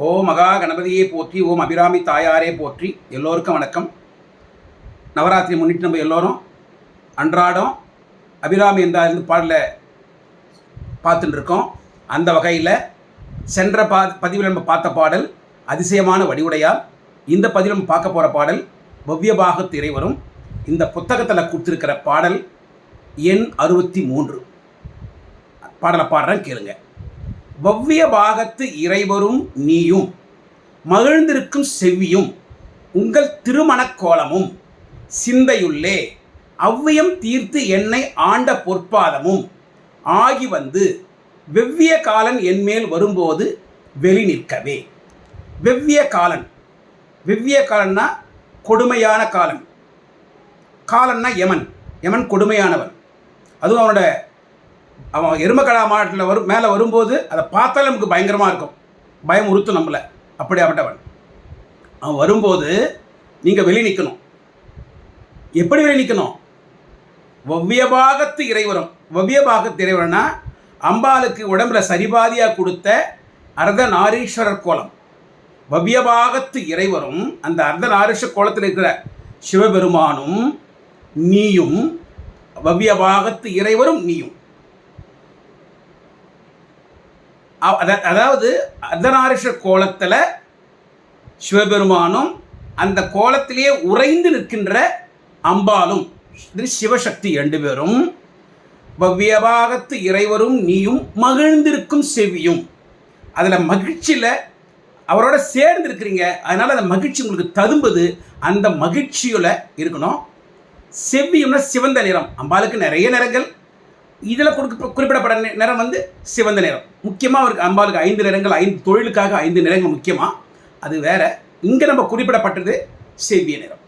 ஓ மகா கணபதியை போற்றி ஓம் அபிராமி தாயாரே போற்றி. எல்லோருக்கும் வணக்கம். நவராத்திரி முன்னிட்டு நம்ம எல்லோரும் அன்றாடம் அபிராமி என்ற இருந்து பாடல பார்த்துட்டு இருக்கோம். அந்த வகையில் சென்ற பா பதிவில் நம்ம பார்த்த பாடல் அதிசயமான வடிவுடையார் இந்த பதிவில் நம்ம பார்க்க போகிற பாடல் பவ்யபாகத்து இறைவரும். இந்த புத்தகத்தில் கொடுத்துருக்கிற பாடல் எண் அறுபத்தி மூன்று. பாடலை பாடுறேன் கேளுங்கள் வவ்விய பாகத்து இறைவரும் நீயும் மகிழ்ந்திருக்கும் செவ்வியும் உங்கள் திருமணக் கோலமும் சிந்தையுள்ளே அவ்வியம் தீர்த்து என்னை ஆண்ட பொற்பாதமும் ஆகி வந்து வெவ்விய காலன் என்மேல் வரும்போது வெளி நிற்கவே. வெவ்விய காலன். வெவ்விய காலன்னா கொடுமையான காலன். காலன்னா யமன். யமன் கொடுமையானவன். அதுவும் அவனோட அவன் எருமக்கடா மாவட்டத்தில் வரும் மேலே வரும்போது அதை பார்த்தாலே நமக்கு பயங்கரமாக இருக்கும். பயம் உறுத்தும் நம்மளை. அப்படியாப்பட்டவன். அவன் வரும்போது நீங்கள் வெளி நிற்கணும் எப்படி வெளி நிற்கணும் வவ்வியபாகத்து இறைவரும். வவ்வியபாகத்து இறைவரனா அம்பாளுக்கு உடம்புல சரிபாதியாக கொடுத்த அர்த்தநாரீஸ்வரர் கோலம். வவ்யபாகத்து இறைவரும் அந்த அர்த்தநாரீஸ்வர கோலத்தில் இருக்கிற சிவபெருமானும் நீயும் வவ்யபாகத்து இறைவரும் நீயும் அவ- அத- அதாவது அர்த்தநாரீஸ்வரர் கோலத்தில் சிவபெருமானும் அந்த கோலத்திலேயே உறைந்து நிற்கின்ற அம்பாலும் இது சிவசக்தி ரெண்டு பேரும் பவ்யபாகத்து இறைவரும் நீயும் மகிழ்ந்திருக்கும் செவியும். அதில் மகிழ்ச்சியில் அவரோட சேர்ந்து இருக்கிறீங்க அதனால் அந்த மகிழ்ச்சி உங்களுக்கு ததும்புது அந்த மகிழ்ச்சியில் இருக்கணும். செவ்வியம்னா சிவந்த நிறம் அம்பாளுக்கு நிறைய நிறங்கள் இதில் கொடுக்க குறிப்பிடப்பட நிறம் வந்து சிவந்த நிறம் முக்கியமாக அவருக்கு அம்பாளுக்கு ஐந்து நிறங்கள் ஐந்து தொழிலுக்காக ஐந்து நிறங்கள் முக்கியமாக அது வேற. இங்கே நம்ம குறிப்பிடப்பட்டது செவ்விய நிறம்.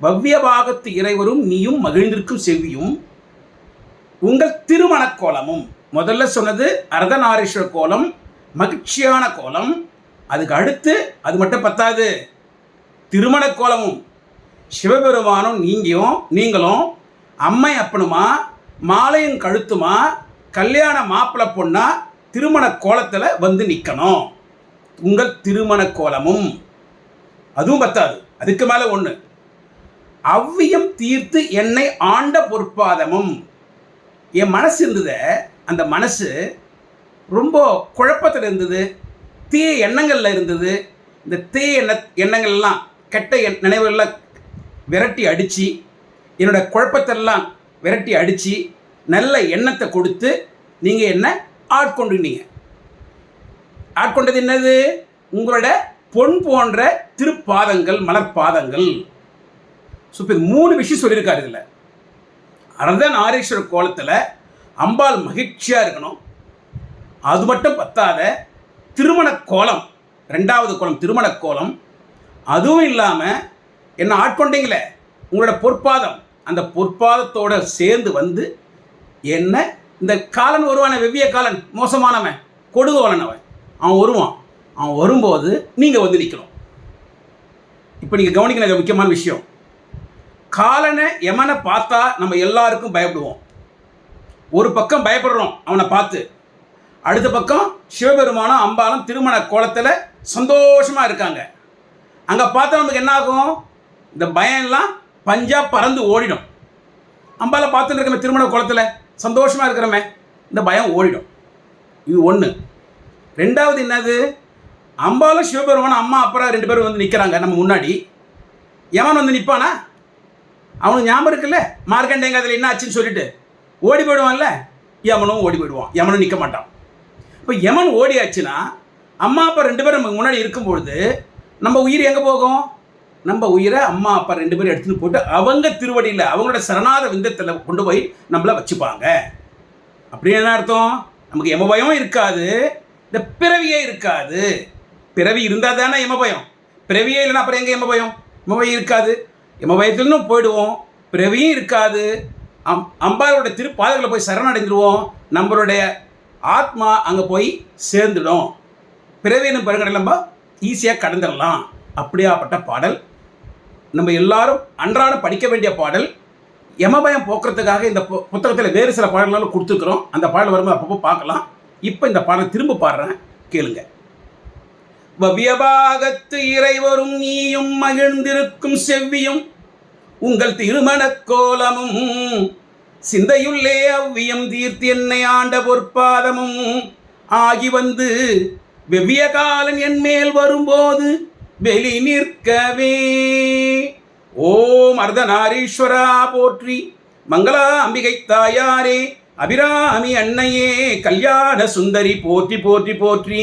வவ்விய பாகத்து இறைவரும் நீயும் மகிழ்ந்திருக்கும் செவ்வியும் உங்கள் திருமணக் கோலமும் முதல்ல சொன்னது அரதநாரீஸ்வர கோலம் மகிழ்ச்சியான கோலம். அதுக்கு அடுத்து அது மட்டும் பத்தாது திருமணக் கோலமும் சிவபெருமானும் நீங்கியும் நீங்களும் அம்மை அப்பனுமா மாலையும் கழுத்துமா கல்யாண மாப்பிள்ளை பொண்ணா திருமண கோலத்தில் வந்து நிற்கணும் உங்கள் திருமண கோலமும். அதுவும் பத்தாது. அதுக்கு மேலே ஒன்று அவ்வியம் தீர்த்து என்னை ஆண்ட பொற்பாதமும். என் மனசு இருந்தத. அந்த மனசு ரொம்ப குழப்பத்தில் இருந்தது. தீய எண்ணங்களில் இருந்தது. இந்த தீய எண்ண எண்ணங்கள்லாம் கெட்ட எண் நினைவுகள்லாம் விரட்டி அடித்து என்னோட குழப்பத்தெல்லாம் விரட்டி அடித்து நல்ல எண்ணத்தை கொடுத்து நீங்கள் என்ன? ஆட்கொண்டுனீங்க ஆட்கொண்டது என்னது? உங்களோட பொன் போன்ற திருப்பாதங்கள் மலர்பாதங்கள். ஸோ இப்போ மூணு விஷயம் சொல்லியிருக்காரு இதில். அர்த்தநாரீஸ்வரர் கோலத்தில் அம்பாள் மகிழ்ச்சியாக இருக்கணும். அது மட்டும் பத்தாத திருமண கோலம் ரெண்டாவது கோலம் திருமண கோலம். அதுவும் இல்லாமல் என்ன ஆட்கொண்டீங்களே உங்களோட பொற்பாதம். அந்த பொற்பாதத்தோட சேர்ந்து வந்து என்ன? இந்த காலன் வருவான வெவ்விய காலன் மோசமானவன் கொடுகோலன் அவன். அவன் வருவான். அவன் வரும்போது நீங்கள் வந்து நிற்கணும் இப்போ நீங்கள் கவனிக்கணும் முக்கியமான விஷயம். காலனை எமனை பார்த்தா நம்ம எல்லாருக்கும் பயப்படுவோம். ஒரு பக்கம் பயப்படுறோம் அவனை பார்த்து. அடுத்த பக்கம் சிவபெருமானும் அம்பாலும் திருமண கோலத்தில் சந்தோஷமாக இருக்காங்க. அங்கே பார்த்தா நமக்கு என்ன ஆகும்? இந்த பயம்லாம் பஞ்சாப் பறந்து ஓடிடும். அம்பால பார்த்துட்டு இருக்கமே திருமண குளத்தில் சந்தோஷமாக இருக்கிறமே இந்த பயம் ஓடிடும். இது ஒன்று ரெண்டாவது என்னது? அம்பாலும் சிவபெருமானும் அம்மா அப்புறம் ரெண்டு பேரும் வந்து நிற்கிறாங்க நம்ம முன்னாடி. எவன் வந்து நிற்பானா அவனுக்கு ஞாபகம் இருக்குல்ல? மார்க்கண்டேங்க அதில் என்ன ஆச்சுன்னு சொல்லிட்டு. ஓடி போயிடுவான்ல? யமனும் ஓடி போயிடுவான். யமனும் நிற்க மாட்டான். இப்போ யமன் ஓடியாச்சுன்னா அம்மா அப்பா ரெண்டு பேரும் நமக்கு முன்னாடி இருக்கும்பொழுது நம்ம உயிர் எங்கே போகும்? நம்ம உயிரை அம்மா அப்பா ரெண்டு பேரும் எடுத்துன்னு போட்டு அவங்க திருவடியில் அவங்களோட சரணாத விந்தத்தில் கொண்டு போய் நம்மளை வச்சுப்பாங்க. அப்படி என்ன அர்த்தம்? நமக்கு எம பயம் இருக்காது. இந்த பிறவியே இருக்காது. பிறவி இருந்தால் தானே எம பயம். பிறவியே இல்லைன்னா அப்புறம் எங்கே எம பயம்? எம பயம் இருக்காது. எம பயத்துலன்னு போயிடுவோம். பிறவியும் இருக்காது. அம் அம்பாளோட திருப்பாதைகளை போய் சரணடைந்துருவோம் நம்மளுடைய ஆத்மா அங்கே போய் சேர்ந்துடும். பிறவின்னு பெருங்கடை நம்ம ஈஸியாக கடந்துடலாம். அப்படியாப்பட்ட பாடல். நம்ம எல்லாரும் அன்றாடம் படிக்க வேண்டிய பாடல். யமபயம் போக்குறதுக்காக இந்த பு- புத்தகத்தில் வேறு சில பாடல்களும் கொடுத்துருக்குறோம். அந்த பாடல் வரும்போது அப்பப்போ பார்க்கலாம். இப்போ இந்த பாடல் திரும்ப பாடுறேன். கேளுங்க. வவ்யபாகத்து இறைவரும் நீயும் மகிழ்ந்திருக்கும் செவ்வியும் உங்கள் திருமணக் கோலமும் சிந்தையுள்ளே அவ்வியம் தீர்த்து என்னை ஆண்ட பொற்பாதமும் ஆகி வந்து வெவ்விய காலன் என் மேல் வரும்போது வெளி நிற்கவே ஓம் அர்த்தநாரீஸ்வரா போற்றி. மங்களா அம்பிகை தாயாரே அபிராமி அன்னையே கல்யாண சுந்தரி போற்றி போற்றி போற்றி.